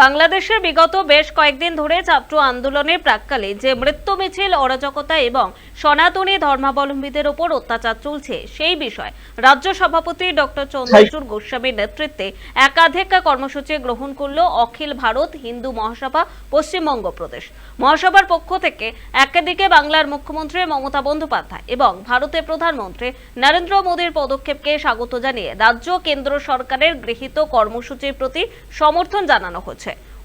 বাংলাদেশের বিগত বেশ কয়েকদিন ধরে ছাত্র আন্দোলনের প্রাককালে যে মৃত্যু মিছিল, অরাজকতা এবং সনাতনী ধর্মাবলম্বীদের ওপর অত্যাচার চলছে, সেই বিষয়ে রাজ্য সভাপতি ডক্টর চন্দ্রচূড় গোস্বামীর নেতৃত্বে একাধিক কর্মসূচি গ্রহণ করল অখিল ভারত হিন্দু মহাসভা, পশ্চিমবঙ্গ প্রদেশ। মহাসভার পক্ষ থেকে একদিকে বাংলার মুখ্যমন্ত্রী মমতা বন্দ্যোপাধ্যায় এবং ভারতের প্রধানমন্ত্রী নরেন্দ্র মোদীর পদক্ষেপকে স্বাগত জানিয়ে রাজ্য কেন্দ্র সরকারের গৃহীত কর্মসূচির প্রতি সমর্থন জানানো হচ্ছে।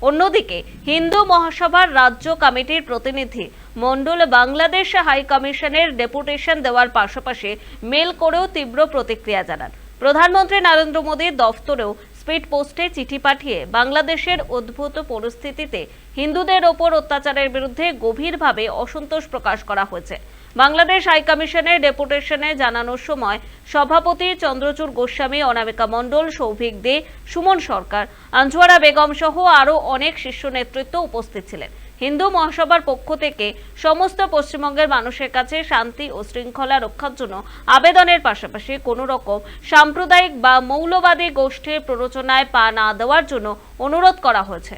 অন্যদিকে, হিন্দু মহাসভার রাজ্য কমিটির প্রতিনিধি মণ্ডল বাংলাদেশ হাই কমিশনের ডেপুটেশন দেওয়ার পাশাপাশি মেল করেও তীব্র প্রতিক্রিয়া জানান। প্রধানমন্ত্রী নরেন্দ্র মোদীর দফতরেও স্পিড পোস্টে চিঠি পাঠিয়ে বাংলাদেশের উদ্ভূত পরিস্থিতিতে হিন্দুদের ওপর অত্যাচারের বিরুদ্ধে গভীরভাবে অসন্তোষ প্রকাশ করা হয়েছে। বাংলাদেশ হাইকমিশনের ডেপুটেশনে জানানোর সময় সভাপতি চন্দ্রচূড় গোস্বামী, অনামিকা মণ্ডল, সৌভিক দে, সুমন সরকার, আঞ্জুয়ারা বেগম সহ আরও অনেক শীর্ষ নেতৃত্ব উপস্থিত ছিলেন। হিন্দু মহাসভার পক্ষ থেকে সমস্ত পশ্চিমবঙ্গের মানুষের কাছে শান্তি ও শৃঙ্খলা রক্ষার জন্য আবেদনের পাশাপাশি কোনো রকম সাম্প্রদায়িক বা মৌলবাদী গোষ্ঠীর প্ররোচনায় পা না দেওয়ার জন্য অনুরোধ করা হয়েছে।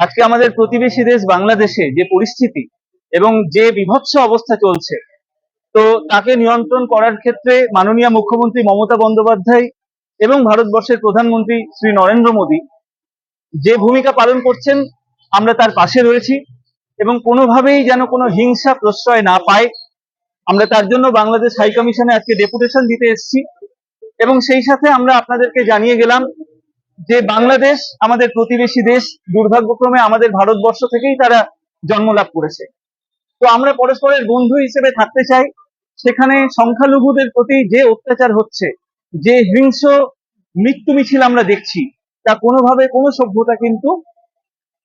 আজকে আমাদের প্রতিবেশী দেশ বাংলাদেশে যে পরিস্থিতি এবং যে বিভৎস অবস্থা চলছে, তো তাকে নিয়ন্ত্রণ করার ক্ষেত্রে মাননীয় মুখ্যমন্ত্রী মমতা বন্দ্যোপাধ্যায় এবং ভারতবর্ষের প্রধানমন্ত্রী শ্রী নরেন্দ্র মোদী যে ভূমিকা পালন করছেন, আমরা তার পাশে রয়েছি এবং কোনোভাবেই যেন কোনো হিংসা প্রশ্রয় না পায়। আমরা তার জন্য বাংলাদেশ হাই কমিশনে আজকে ডেপুটেশন দিতে এসেছি এবং সেই সাথে আমরা আপনাদেরকে জানিয়ে গেলাম যে বাংলাদেশ আমাদের প্রতিবেশী দেশ, দুর্ভাগ্যক্রমে আমাদের ভারতবর্ষ থেকেই তারা জন্ম লাভ করেছে। তো আমরা পরস্পরের বন্ধু হিসেবে থাকতে চাই। সেখানে সংখ্যালঘুদের প্রতি যে অত্যাচার হচ্ছে, যে হিংস্র মৃত্যু মিছিল আমরা দেখছি, তা কোনোভাবে কোনো সভ্যতা কিন্তু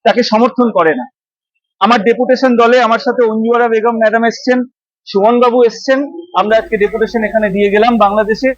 তাকে সমর্থন করে না। আমার ডেপুটেশন দলে আমার সাথে অঞ্জুয়ারা বেগম ম্যাডাম এসছেন, সুমনবাবু এসছেন। আমরা আজকে ডেপুটেশন এখানে দিয়ে গেলাম বাংলাদেশে।